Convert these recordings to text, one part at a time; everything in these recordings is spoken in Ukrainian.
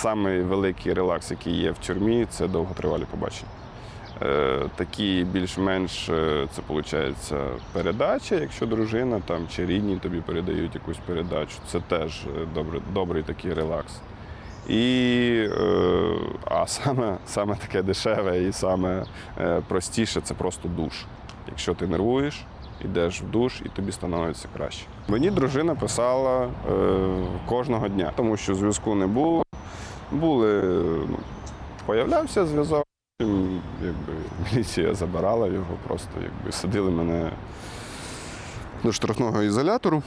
самий великий релакс, який є в тюрмі, це довготривалі побачення. Е, Такі більш-менш е, це виходить передача, якщо дружина там чи рідні тобі передають якусь передачу. Це теж е, добре, добрий такий релакс. І, а саме, саме таке дешеве і саме простіше це просто душ. Якщо ти нервуєш, йдеш в душ і тобі становиться краще. Мені дружина писала кожного дня, тому що зв'язку не було. Були, ну, появлявся зв'язок, якби, міліція забирала його, просто якби, садили мене до штрафного ізолятору.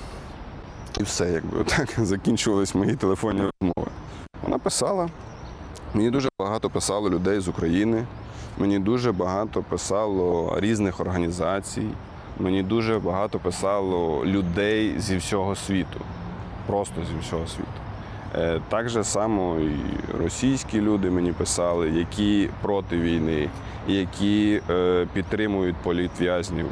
І все, якби так закінчувались мої телефонні розмови. Вона писала. Мені дуже багато писало людей з України. Мені дуже багато писало різних організацій. Мені дуже багато писало людей зі всього світу. Просто зі всього світу. Е, Так же само і російські люди мені писали, які проти війни, які е, підтримують політв'язнів.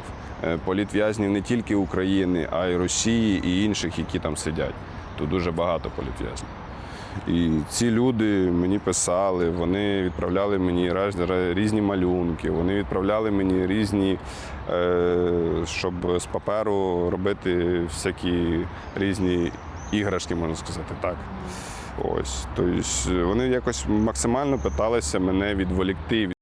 Е, Політв'язнів не тільки України, а й Росії і інших, які там сидять. Тут дуже багато політв'язнів. І ці люди мені писали, вони відправляли мені різні малюнки, вони відправляли мені різні, щоб з паперу робити всякі різні іграшки, можна сказати так. Ось. Тобто вони якось максимально питалися мене відволікти